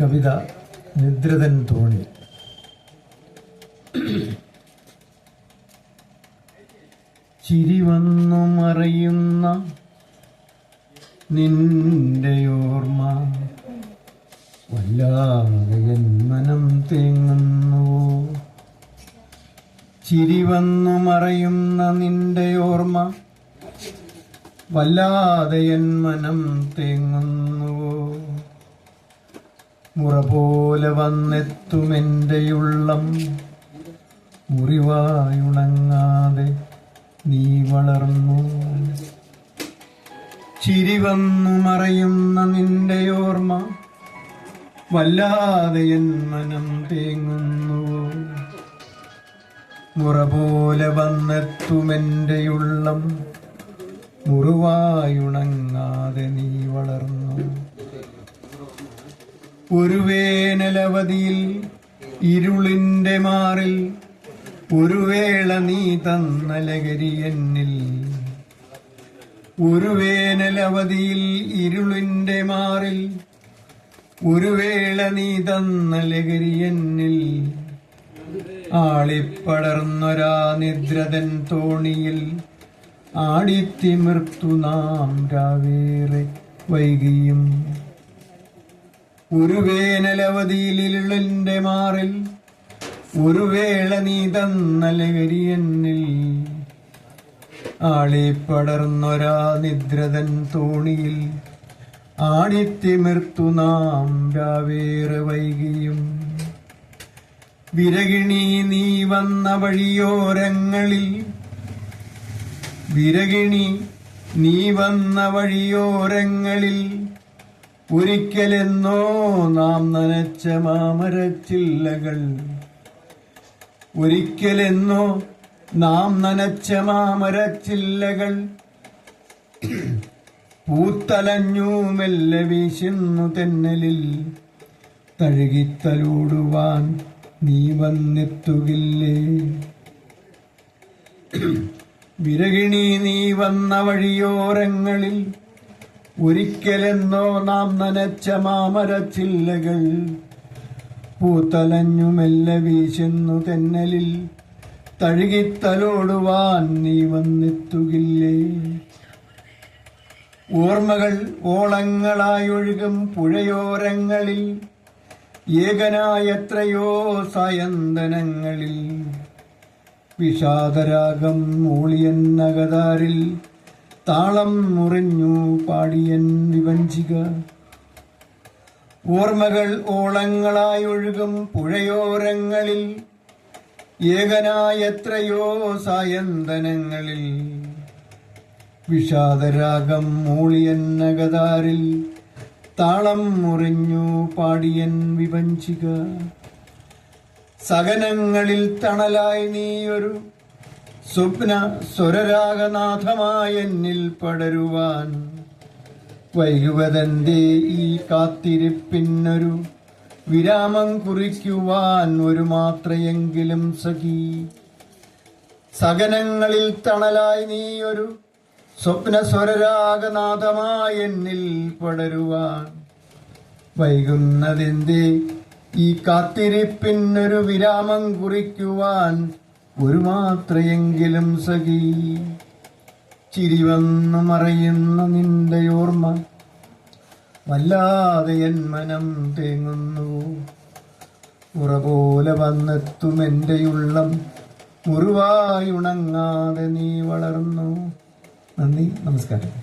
കവിത നിദ്രതൻ തോണി. ചിരി വന്നു മറയുന്ന നിന്റെ ഓർമ്മ. വല്ലാതെ മനം തേങ്ങുന്നു. ചിരി വന്നു മറയുന്ന നിന്റെ ഓർമ്മ. വല്ലാതെ മനം തേങ്ങുന്നുവോ മുറ പോലെ വന്നെത്തുമെന്റെ ഉള്ളം മുറിവായുണങ്ങാതെ നീ വളർന്നു. ചിരി വന്നു മറയുന്ന നിന്റെ ഓർമ്മ വല്ലാതെ എൻ മനം തേങ്ങുന്നു. മുറ പോലെ വന്നെത്തുമെന്റെ ഉള്ളം മുറിവായുണങ്ങാതെ നീ വളർന്നു. ഒരു വേനലവതിയിൽ ഇരുളിന്റെ മാറിൽ ഒരു വേള നീ തന്ന ലഹരി എന്നിൽ. ഒരു വേനലവതിയിൽ ഇരുളിന്റെ മാറിൽ ഒരു വേള നീ തന്ന ലഹരി എന്നിൽ. ആളിപ്പടർന്നൊരാ നിദ്രതൻ തോണിയിൽ ആടിത്തിമിർത്തു നാം രാവേറെ വൈകിയും. ഒരു വേനലവധിയിലിളിന്റെ മാറിൽ ഒരു വേള നീ തന്ന ലഹരിയെന്നിൽ ആളെ പടർന്നൊരാ നിദ്രതൻ തോണിയിൽ ആടിത്തിമിർത്തു നാം രാവേറെ വൈകിയും. വിരകിണി നീ വന്ന വഴിയോരങ്ങളിൽ വിരകിണി നീ വന്ന വഴിയോരങ്ങളിൽ ഒരിക്കലെന്നോ നാം നനച്ച മാമരച്ചില്ലകൾ. ഒരിക്കലെന്നോ നാം നനച്ച മാമരച്ചില്ലകൾ. പൂത്തലഞ്ഞു മെല്ലെ വീശുന്നു തെന്നലിൽ. തഴുകിത്തലൂടുവാൻ നീ വന്നെത്തുകില്ലേ? വിരകിണി നീ വന്ന വഴിയോരങ്ങളിൽ ഒരിക്കലെന്നോ നാം നനച്ച മാമരച്ചില്ലകൾ പൂത്തലഞ്ഞു മെല്ലെ തെന്നലിൽ. തഴുകിത്തലോടുവാൻ നീ വന്നെത്തുകില്ലേ? ഓർമ്മകൾ ഓളങ്ങളായൊഴുകും പുഴയോരങ്ങളിൽ ഏകനായത്രയോ സയന്തനങ്ങളിൽ. വിഷാദരാഗം മൂളിയൻ നഗതാരിൽ താളം മുറിഞ്ഞു പാടിയൻ വിവഞ്ചിക. ഓർമ്മകൾ ഓളങ്ങളായി ഒഴുകും പുഴയോരങ്ങളിൽ ഏകനായത്രയോ സായന്തനങ്ങളിൽ. വിഷാദരാഗം മൂളിയൻ നഗതാരിൽ താളം മുറിഞ്ഞു പാടിയൻ വിവഞ്ചിക. സകനങ്ങളിൽ തണലായി നീയൊരു സ്വപ്ന സ്വരരാഗനാഥമായ എന്നിൽ പടരുവാൻ വൈകുവതന്റെ ഈ കാത്തിരിപ്പിന്നൊരു വിരാമം കുറിക്കുവാൻ ഒരു മാത്രയെങ്കിലും സഖി. സകനങ്ങളിൽ തണലായി നീയൊരു സ്വപ്ന സ്വരരാഗനാഥമായ എന്നിൽ പടരുവാൻ വൈകുന്നതെന്തേ ഈ കാത്തിരിപ്പിന്നൊരു വിരാമം കുറിക്കുവാൻ ഒരു മാത്രയെങ്കിലും സഖി. ചിരി വന്നു മറയുന്ന നിന്റെ ഓർമ്മ. വല്ലാതെ എൻ മനം തേങ്ങുന്നു. ഉറ പോലെ വന്നെത്തും എന്റെ ഉള്ളം. മുറിവായുണങ്ങാതെ നീ വളർന്നു. നന്ദി നമസ്കാരം.